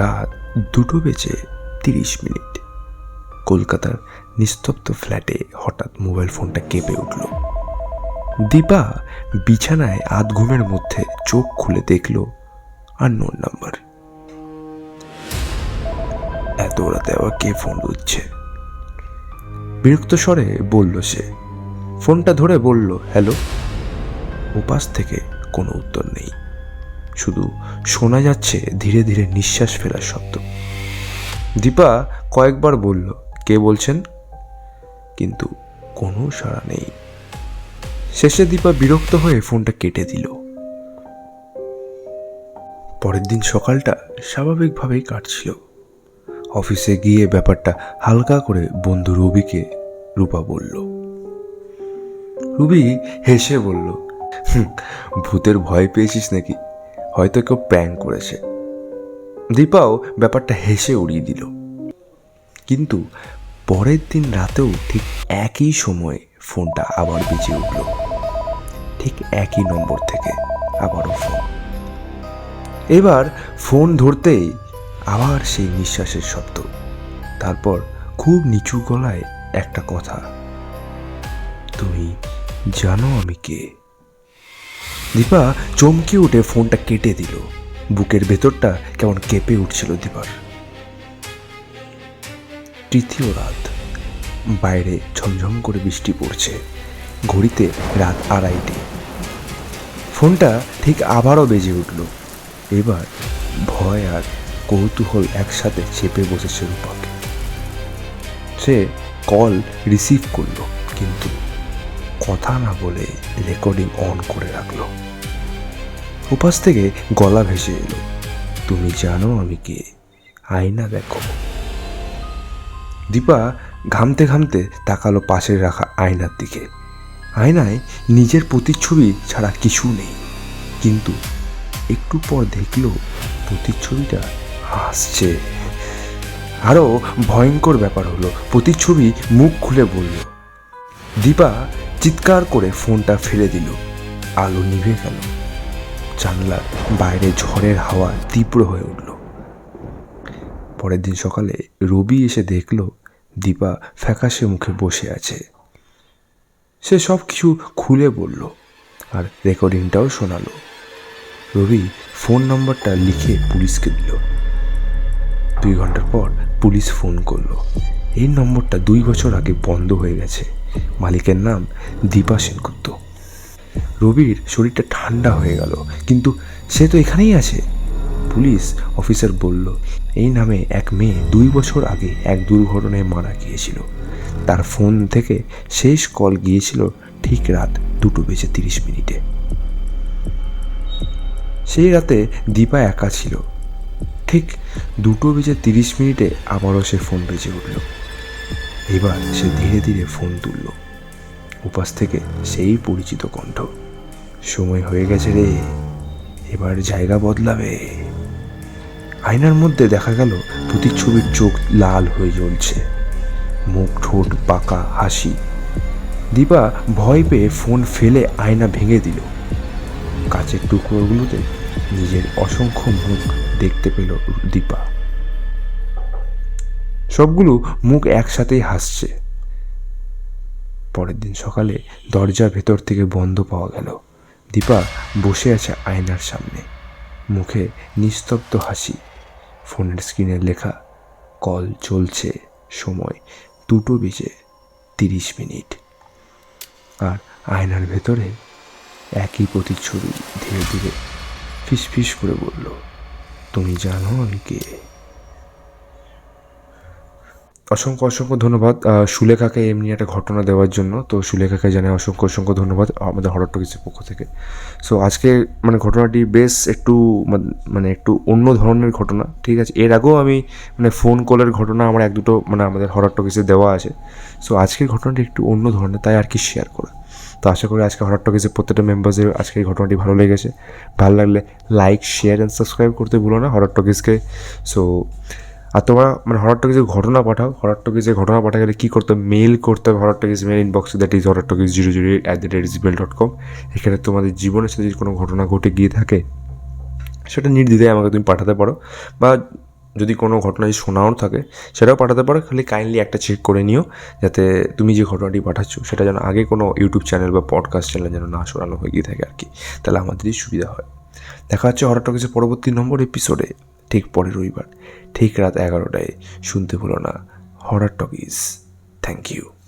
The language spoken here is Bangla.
রাত দুটো বেজে তিরিশ মিনিট। কলকাতার নিস্তব্ধ ফ্ল্যাটে হঠাৎ মোবাইল ফোনটা কেঁপে উঠল। দীপা বিছানায় আধ ঘুমের মধ্যে চোখ খুলে দেখল আর নোন নাম্বার। এত রাতে আবার কে ফোন দিচ্ছে বিরক্ত স্বরে বলল সে। ফোনটা ধরে বলল, হ্যালো? উপাস থেকে কোনো উত্তর নেই। শুধু শোনা যাচ্ছে ধীরে ধীরে নিঃশ্বাস ফেলার শব্দ। দীপা কয়েকবার বলল, কে বলছেন? কিন্তু কোনো সাড়া নেই। শেষে দীপা বিরক্ত হয়ে ফোনটা কেটে দিল। পরের দিন সকালটা স্বাভাবিকভাবেই কাটছিল। অফিসে গিয়ে ব্যাপারটা হালকা করে বন্ধু রবিকে রূপা বলল। রুবি হেসে বলল ভূতের ভয় পেয়েছিস নাকি? হয়তো কেউ প্র্যাঙ্ক করেছে। দীপাও ব্যাপারটা হেসে উড়িয়ে দিল। কিন্তু পরের দিন রাতেও ঠিক একই সময়ে ফোনটা আবার বেজে উঠল। ঠিক একই নম্বর থেকে আবারও ফোন এবার ফোন ধরতেই আবার সেই নিঃশ্বাসের শব্দ। তারপর খুব নিচু গলায় একটা কথা। তুমি জানো আমি কে? দীপা চমকে উঠে ফোনটা কেটে দিল। বুকের ভেতরটা কেমন কেঁপে উঠছিল দীপার। তৃতীয় রাত। বাইরে ঝমঝম করে বৃষ্টি পড়ছে। ঘড়িতে রাত আড়াইটে। ফোনটা ঠিক আবারও বেজে উঠল। এবার ভয় আর কৌতূহল একসাথে চেপে বসেছে রূপাকে। সে কল রিসিভ করল, কিন্তু কথা না বলে রেকর্ডিং অন করে রাখল। উপাস থেকে গলা ভেসে এলো। তুমি জানো আমি কে? আয়না দেখো। দীপা ঘামতে ঘামতে তাকালো পাশে রাখা আয়নার দিকে। আয়নায় নিজের প্রতিচ্ছবি ছাড়া কিছু নেই। কিন্তু একটু পর দেখল প্রতিচ্ছবিটা হাসছে। আরও ভয়ঙ্কর ব্যাপার হলো, প্রতিচ্ছবি মুখ খুলে বলল, দীপা চিৎকার করে ফোনটা ফেলে দিল। আলো নিভে গেল। জানলার বাইরে ঝড়ের হাওয়া তীব্র হয়ে উঠল। পরের দিন সকালে রবি এসে দেখল দীপা ফ্যাকাশে মুখে বসে আছে। সে সব কিছু খুলে বলল আর রেকর্ডিংটাও শোনালো। রবি ফোন নম্বরটা লিখে পুলিশকে দিল। দুই ঘণ্টার পর পুলিশ ফোন করল। এই নম্বরটা দুই বছর আগে বন্ধ হয়ে গেছে। মালিকের নাম দীপা সেনগুপ্ত। রবির শরীরটা ঠান্ডা হয়ে গেল, কিন্তু সে তো এখানেই আছে। পুলিশ অফিসার বলল, এই নামে এক মেয়ে দুই বছর আগে এক দুর্ঘটনায় মারা গিয়েছিল। তার ফোন থেকে শেষ কল গিয়েছিল ঠিক রাত দুটো বেজে তিরিশ মিনিটে। সেই রাতে দীপা একা ছিল। ঠিক দুটো বেজে তিরিশ মিনিটে আবারও সে ফোন বেজে উঠল। এবার সে ধীরে ধীরে ফোন তুলল। উপাস থেকে সেই পরিচিত কণ্ঠ, সময় হয়ে গেছে রে, এবার জায়গা বদলাবে। আয়নার মধ্যে দেখা গেল প্রতিচ্ছবির চোখ লাল হয়ে জ্বলছে, মুখ ঠোঁট পাকা হাসি। দীপা ভয় পেয়ে ফোন ফেলে আয়না ভেঙে দিল। কাচের টুকরোগুলোতে নিজের অসংখ্য মুখ দেখতে পেল দীপা। সবগুলো মুখ একসাথেই হাসছে। পরের দিন সকালে দরজা ভেতর থেকে বন্ধ পাওয়া গেল। দীপা বসে আছে আয়নার সামনে। মুখে নিস্তব্ধ হাসি। ফোনের স্ক্রিনে লেখা, কল চলছে, সময় দুটো বেজে তিরিশ মিনিট। আর আয়নার ভেতরে একই প্রতিচ্ছবি ধীরে ধীরে ফিস ফিস করে বলল, তুমি জানো আমি কে? অসংখ্য অসংখ্য ধন্যবাদ সুলেখাকে এমনি একটা ঘটনা দেওয়ার জন্য। তো সুলেখাকে জানাই অসংখ্য অসংখ্য ধন্যবাদ, আমাদের হরর টকিসের পক্ষ থেকে। সো আজকে মানে ঘটনাটি বেশ একটু মানে একটু অন্য ধরনের ঘটনা, ঠিক আছে? এর আগেও আমি মানে ফোন কলের ঘটনা আমার এক দুটো মানে আমাদের হরর টকিসে দেওয়া আছে। সো আজকের ঘটনাটি একটু অন্য ধরনের, তাই আর কি শেয়ার করা। তো আশা করি আজকে হরর টকিসের প্রত্যেকটা মেম্বার্সের আজকে এই ঘটনাটি ভালো লেগেছে। ভালো লাগলে লাইক শেয়ার অ্যান্ড সাবস্ক্রাইব করতে ভুলো না হরর টকিসকে সো আর তোমরা মানে হরার টকিজের ঘটনা পাঠাও হরার টকিজের ঘটনা পাঠা গেলে কী করতে হবে? মেল করতে হবে horror talkies mail inbox that is horror talkies zero zero at the rate Gmail dot com এখানে তোমাদের জীবনের সাথে যদি কোনো ঘটনা ঘটে গিয়ে থাকে, সেটা নির্দ্বিধায় আমাকে তুমি পাঠাতে পারো। বা যদি কোনো ঘটনা যদি শোনাও থাকে, সেটাও পাঠাতে পারো। খালি কাইন্ডলি একটা চেক করে নিও, যাতে তুমি যে ঘটনাটি পাঠাচ্ছ, সেটা যেন আগে কোনো ইউটিউব চ্যানেল বা পডকাস্ট চ্যানেল যেন না শোনানো হয়ে গিয়ে থাকে আর কি। তাহলে আমাদেরই সুবিধা হয়। দেখা হচ্ছে হরটকেজের পরবর্তী নম্বর এপিসোডে ঠিক পরের রবিবার ঠিক রাত এগারোটায়। শুনতে ভুলো না। হরার টকিজ। Thank you